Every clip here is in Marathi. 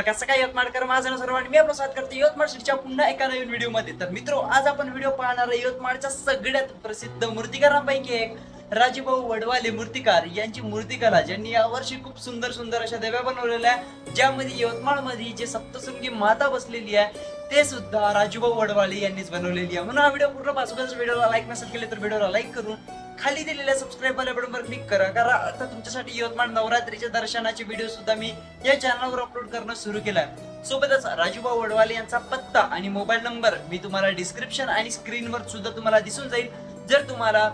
तर कसं काय यवतमाळकर माझं नाव सर्वांनी मी आपला साथ करते. यवतमाळ सिटीच्या पुन्हा एका नवीन व्हिडिओमध्ये तर मित्र आज आपण व्हिडिओ पाहणार आहे यवतमाळच्या सगळ्यात प्रसिद्ध मूर्तिकारांपैकी एक राजूभाऊ वडवाले मूर्तिकार. यांची मूर्तिकला ज्यांनी यावर्षी खूप सुंदर सुंदर अशा देव्या बनवलेल्या आहेत ज्यामध्ये यवतमाळमध्ये जे सप्तशृंगी माता बसलेली आहे ते सुद्धा राजूभाऊ वडवाले यांनीच बनवलेली आहे. म्हणून हा व्हिडिओ पूर्ण पासूनच व्हिडिओला लाईक नसेल केले तर व्हिडिओला लाईक करून खाली दिलेल्या सबस्क्राईब वाल्या बटनवर क्लिक करा. कारण आता तुमच्यासाठी यवतमाळ नवरात्रीच्या दर्शनाचे व्हिडिओ सुद्धा मी या चॅनलवर अपलोड करणं सुरू केलं आहे सोबतच राजूभाऊ वडवाले यांचा पत्ता आणि मोबाईल नंबर मी तुम्हाला डिस्क्रिप्शन आणि स्क्रीनवर सुद्धा तुम्हाला दिसून जाईल. जर तुम्हाला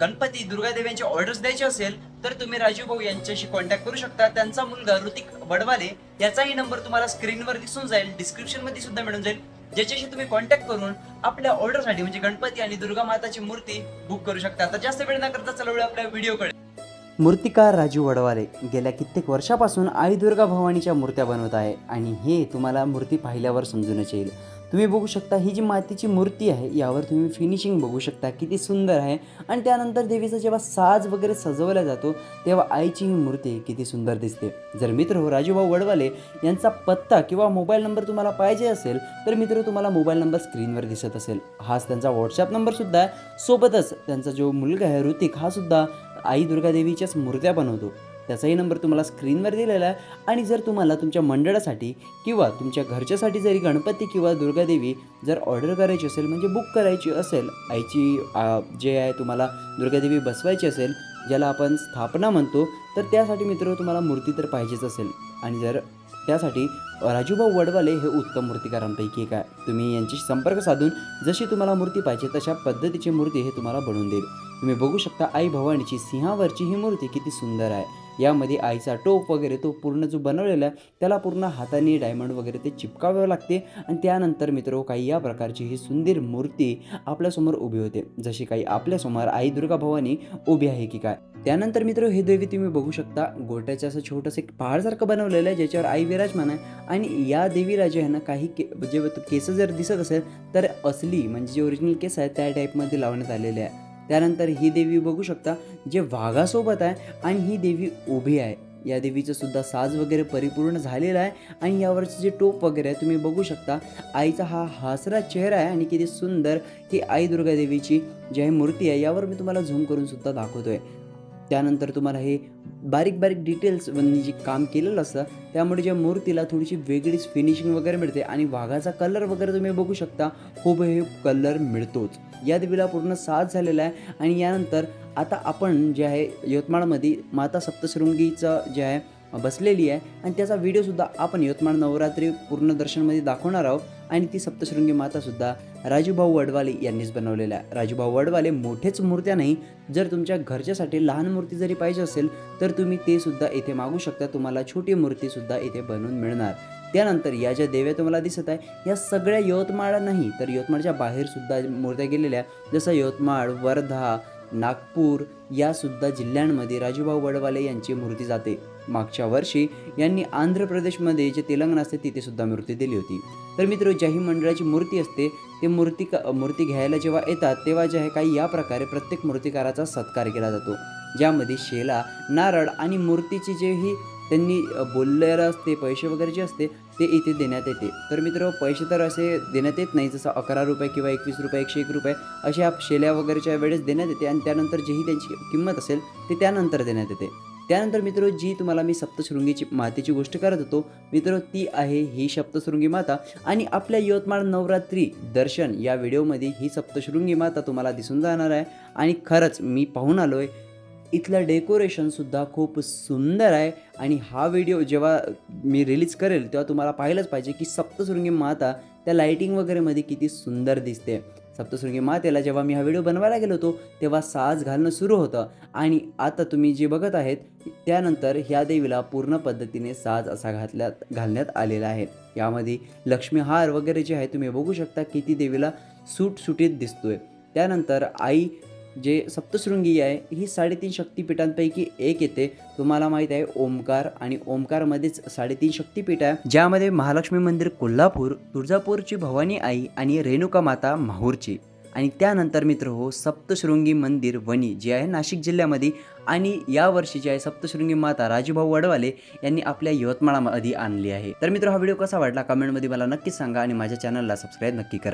गणपती दुर्गादेव यांचे ऑर्डर्स द्यायचे असेल तर तुम्ही राजू भाऊ यांच्याशी कॉन्टॅक्ट करू शकता. त्यांचा मुलगा ऋतिक वडवाले याचाही नंबर तुम्हाला स्क्रीनवर दिसून जाईल. डिस्क्रिप्शनमध्ये सुद्धा मिळून जाईल. ज्याच्याशी तुम्ही कॉन्टॅक्ट करून आपल्या ऑर्डरसाठी म्हणजे गणपती आणि दुर्गा माताची मूर्ती बुक करू शकता. तर जास्त वेळ न करता चला आपल्या व्हिडिओकडे मूर्तिकार राजू वडवाले गेल्या कित्येक वर्षापासून आई दुर्गा भवानीच्या मूर्त्या बनवत आहे आणि हे तुम्हाला मूर्ती पाहिल्यावर समजूनच येईल. तुम्ही बघू शकता ही जी मातीची मूर्ती आहे यावर तुम्ही फिनिशिंग बघू शकता. किती सुंदर आहे. आणि त्यानंतर देवीचा जेव्हा साज वगैरे सजवला जातो तेव्हा आईची ही मूर्ती किती सुंदर दिसते. जर मित्र हो राजूभाऊ वडवाले यांचा पत्ता किंवा मोबाईल नंबर तुम्हाला पाहिजे असेल तर मित्र तुम्हाला मोबाईल नंबर स्क्रीनवर दिसत असेल. हाच त्यांचा व्हॉट्सअप नंबरसुद्धा आहे. सोबतच त्यांचा जो मुलगा आहे ऋतिक हा सुद्धा आई दुर्गादेवीच्याच मूर्त्या बनवतो. त्याचाही नंबर तुम्हाला स्क्रीनवर दिलेला आहे. आणि जर तुम्हाला तुमच्या मंडळासाठी किंवा तुमच्या घरच्यासाठी जरी गणपती किंवा दुर्गादेवी जर ऑर्डर करायची असेल म्हणजे बुक करायची असेल आईची जे आहे तुम्हाला दुर्गादेवी बसवायची असेल ज्याला आपण स्थापना म्हणतो तर त्यासाठी मित्र तुम्हाला मूर्ती तर पाहिजेच असेल. आणि जर त्यासाठी राजूभाऊ वडवाले हे उत्तम मूर्तिकारांपैकी एक आहे. तुम्ही यांच्याशी संपर्क साधून जशी तुम्हाला मूर्ती पाहिजे तशा पद्धतीची मूर्ती हे तुम्हाला बनवून देईल. तुम्ही बघू शकता आई भवानीची सिंहावरची ही मूर्ती किती सुंदर आहे. यामध्ये आईचा टोप वगैरे तो पूर्ण जो बनवलेला आहे त्याला पूर्ण हाताने डायमंड वगैरे ते चिपकावे लागते. आणि त्यानंतर मित्र काही या प्रकारची ही सुंदर मूर्ती आपल्यासमोर उभी होते. जशी काही आपल्यासमोर आई दुर्गा भवानी उभी आहे की काय. त्यानंतर मित्र हे देवी तुम्ही बघू शकता गोट्याचं असं छोटंसं एक पहाडसारखं बनवलेलं आहे ज्याच्यावर आई विराजमान आहे. आणि या देवीला जे आहे ना काही के जे केस जर दिसत असेल तर असली म्हणजे जे ओरिजिनल केस आहे त्या टाईपमध्ये लावण्यात आलेले आहे. त्यानंतर ही देवी बघू शकता जे वाघासोबत आहे आणि ही देवी उभी आहे. या देवीचं सुद्धा साज वगैरे परिपूर्ण झालेला आहे आणि यावरचं जे टोप वगैरे आहे तुम्ही बघू शकता आईचा हा हासरा चेहरा आहे आणि किती सुंदर ही आई दुर्गा देवीची जी आहे मूर्ती आहे. यावर मी तुम्हाला झूम करून सुद्धा दाखवतोय. त्यानंतर तुम्हाला हे बारीक बारीक डिटेल्स म्हणजे जे काम केलेलं असतं त्यामुळे ज्या मूर्तीला थोडीशी वेगळीच फिनिशिंग वगैरे मिळते आणि वाघाचा कलर वगैरे तुम्ही बघू शकता हुबेहूब कलर मिळतोच. या देवीला पूर्ण साथ झालेला आहे आणि यानंतर आता आपण जे आहे यवतमाळमध्ये माता सप्तशृंगीचं जे आहे बसलेली आहे आणि त्याचा व्हिडिओसुद्धा आपण यवतमाळ नवरात्री पूर्ण दर्शनमध्ये दाखवणार आहोत आणि ती सप्तशृंगी मातासुद्धा राजूभाऊ वडवाले यांनीच बनवलेल्या. आहे राजूभाऊ वडवाले मोठेच मूर्त्या नाही जर तुमच्या घरच्यासाठी लहान मूर्ती जरी पाहिजे असेल तर तुम्ही ते सुद्धा इथे मागू शकता. तुम्हाला छोटी मूर्तीसुद्धा इथे बनवून मिळणार. त्यानंतर या ज्या देव्या तुम्हाला दिसत आहे या सगळ्या यवतमाळ नाही तर यवतमाळच्या बाहेर सुद्धा मूर्त्या गेलेल्या जसं यवतमाळ वर्धा नागपूर यासुद्धा जिल्ह्यांमध्ये राजूभाऊ वडवाले यांची मूर्ती जाते. मागच्या वर्षी यांनी आंध्र प्रदेशमध्ये जे तेलंगणा असते तिथे सुद्धा मूर्ती दिली होती. तर मित्र ज्याही मंडळाची मूर्ती असते ते मूर्ती मूर्ती घ्यायला जेव्हा येतात तेव्हा जे आहे काही या प्रकारे प्रत्येक मूर्तिकाराचा सत्कार केला जातो. ज्यामध्ये शेला नारळ आणि मूर्तीची जे ही त्यांनी बोललेलं असते पैसे वगैरे जे असते ते इथे देण्यात येते. तर मित्र पैसे तर असे देण्यात येत नाही जसं अकरा रुपये किंवा एकवीस रुपये एकशे एक रुपये अशा शेल्या वगैरेच्या वेळेस देण्यात येते आणि त्यानंतर जेही त्यांची किंमत असेल ते त्यानंतर देण्यात येते. त्यानंतर मित्र जी तुम्हाला मी सप्तशृंगीची मातेची गोष्ट करत होतो मित्र ती आहे ही सप्तशृंगी माता. आणि आपल्या यवतमाळ नवरात्री दर्शन या व्हिडिओमध्ये ही सप्तशृंगी माता तुम्हाला दिसून जाणार आहे. आणि खरंच मी पाहून आलो आहे इथलं डेकोरेशनसुद्धा खूप सुंदर आहे. आणि हा व्हिडिओ जेव्हा मी रिलीज करेल तेव्हा तुम्हाला पाहिलंच पाहिजे की सप्तशृंगी माता त्या लाईटिंग वगैरेमध्ये किती सुंदर दिसते. सप्तशृंगी मातेला जेव्हा मी हा व्हिडिओ बनवायला गेलो होतो तेव्हा साज घालणं सुरू होतं. आणि आता तुम्ही जे बघत आहेत त्यानंतर ह्या देवीला पूर्ण पद्धतीने साज असा घातल्यात घालण्यात आलेला आहे. यामध्ये लक्ष्मीहार वगैरे जे आहे तुम्ही बघू शकता की ती देवीला सुटसुटीत दिसतोय. त्यानंतर आई जे सप्तशृंगी आहे ही साडेतीन शक्तिपीठांपैकी एक येते. तुम्हाला माहीत आहे ओमकार आणि ओमकारमध्येच साडेतीन शक्तिपीठ आहे. ज्यामध्ये महालक्ष्मी मंदिर कोल्हापूर तुळजापूरची भवानी आई आणि रेणुका माता माहूरची. आणि त्यानंतर मित्र हो सप्तशृंगी मंदिर वणी जे आहे नाशिक जिल्ह्यामध्ये. आणि या वर्षी जे आहे सप्तशृंगी माता राजूभाऊ वडवाले यांनी आपल्या यवतमाळामध्ये आणली आहे. तर मित्र हा व्हिडिओ कसा वाटला? कमेंटमध्ये मला नक्कीच सांगा आणि माझ्या चॅनलला सबस्क्राईब नक्की करा.